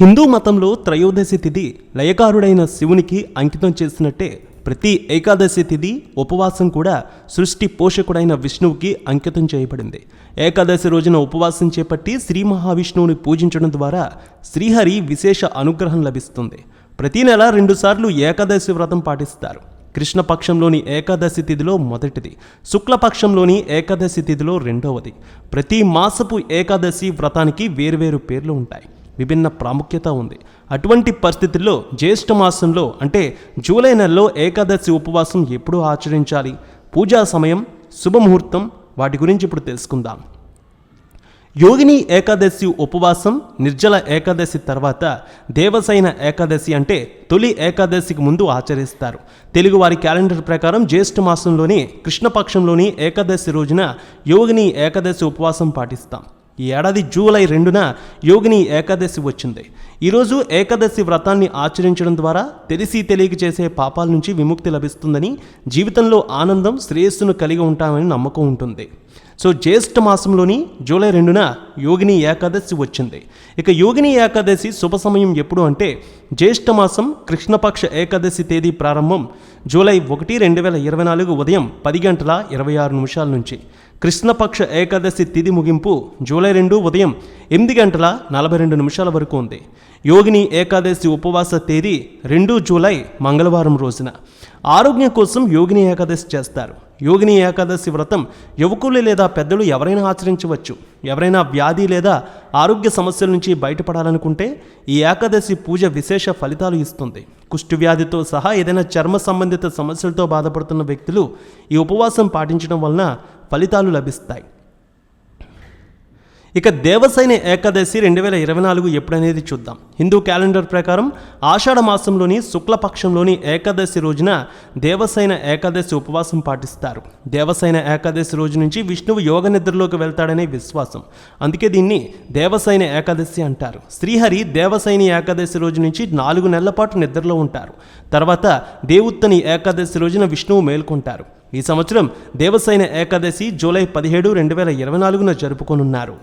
హిందూ మతంలో త్రయోదశి తిథి లయకారుడైన శివునికి అంకితం చేసినట్టే ప్రతి ఏకాదశి తిథి ఉపవాసం కూడా సృష్టి పోషకుడైన విష్ణువుకి అంకితం చేయబడింది. ఏకాదశి రోజున ఉపవాసం చేపట్టి శ్రీ మహావిష్ణువుని పూజించడం ద్వారా శ్రీహరి విశేష అనుగ్రహం లభిస్తుంది. ప్రతి నెల రెండుసార్లు ఏకాదశి వ్రతం పాటిస్తారు. కృష్ణపక్షంలోని ఏకాదశి తిథిలో మొదటిది శుక్లపక్షంలోని ఏకాదశి తిథిలో రెండవది. ప్రతి మాసపు ఏకాదశి వ్రతానికి వేర్వేరు పేర్లు ఉంటాయి. విభిన్న ప్రాముఖ్యత ఉంది. అటువంటి పరిస్థితుల్లో జ్యేష్ఠ మాసంలో అంటే జూలై నెలలో ఏకాదశి ఉపవాసం ఎప్పుడు ఆచరించాలి. పూజా సమయం శుభముహూర్తం వాటి గురించి ఇప్పుడు తెలుసుకుందాం. యోగిని ఏకాదశి ఉపవాసం నిర్జల ఏకాదశి తర్వాత దేవసైన ఏకాదశి అంటే తొలి ఏకాదశికి ముందు ఆచరిస్తారు. తెలుగువారి క్యాలెండర్ ప్రకారం జ్యేష్ఠ మాసంలోని కృష్ణపక్షంలోని ఏకాదశి రోజున యోగిని ఏకాదశి ఉపవాసం పాటిస్తాం. ఈ ఏడాది జూలై రెండున యోగిని ఏకాదశి వచ్చింది. ఈరోజు ఏకాదశి వ్రతాన్ని ఆచరించడం ద్వారా తెలిసి తెలియక చేసే పాపాల నుంచి విముక్తి లభిస్తుందని జీవితంలో ఆనందం శ్రేయస్సును కలిగి ఉంటామని నమ్మకం ఉంటుంది. సో జ్యేష్ఠ మాసంలోని జూలై రెండున యోగిని ఏకాదశి వచ్చింది. ఇక యోగిని ఏకాదశి శుభ సమయం ఎప్పుడు అంటే జ్యేష్ఠ మాసం కృష్ణపక్ష ఏకాదశి తేదీ ప్రారంభం జూలై ఒకటి రెండు వేల ఇరవై నాలుగు ఉదయం పది గంటల ఇరవై ఆరు నిమిషాల నుంచి. కృష్ణపక్ష ఏకాదశి తిథి ముగింపు జూలై రెండు ఉదయం ఎనిమిది గంటల నలభై రెండు నిమిషాల వరకు ఉంది. యోగిని ఏకాదశి ఉపవాస తేదీ రెండు జూలై మంగళవారం రోజున. ఆరోగ్యం కోసం యోగిని ఏకాదశి చేస్తారు. యోగిని ఏకాదశి వ్రతం యువకులు లేదా పెద్దలు ఎవరైనా ఆచరించవచ్చు. ఎవరైనా వ్యాధి లేదా ఆరోగ్య సమస్యల నుంచి బయటపడాలనుకుంటే ఈ ఏకాదశి పూజ విశేష ఫలితాలు ఇస్తుంది. కుష్టు వ్యాధితో సహా ఏదైనా చర్మ సంబంధిత సమస్యలతో బాధపడుతున్న వ్యక్తులు ఈ ఉపవాసం పాటించడం వలన ఫలితాలు లభిస్తాయి. ఇక దేవసైన ఏకాదశి రెండు వేల ఇరవై నాలుగు ఎప్పుడనేది చూద్దాం. హిందూ క్యాలెండర్ ప్రకారం ఆషాఢ మాసంలోని శుక్లపక్షంలోని ఏకాదశి రోజున దేవసైన ఏకాదశి ఉపవాసం పాటిస్తారు. దేవసైన ఏకాదశి రోజు నుంచి విష్ణువు యోగ నిద్రలోకి వెళ్తాడనే విశ్వాసం. అందుకే దీన్ని దేవసైన ఏకాదశి అంటారు. శ్రీహరి దేవసైని ఏకాదశి రోజు నుంచి నాలుగు నెలల పాటు నిద్రలో ఉంటారు. తర్వాత దేవుత్తని ఏకాదశి రోజున విష్ణువు మేల్కొంటారు. ఈ సంవత్సరం దేవసైన ఏకాదశి జూలై పదిహేడు రెండు వేల ఇరవై నాలుగున జరుపుకోనున్నారు.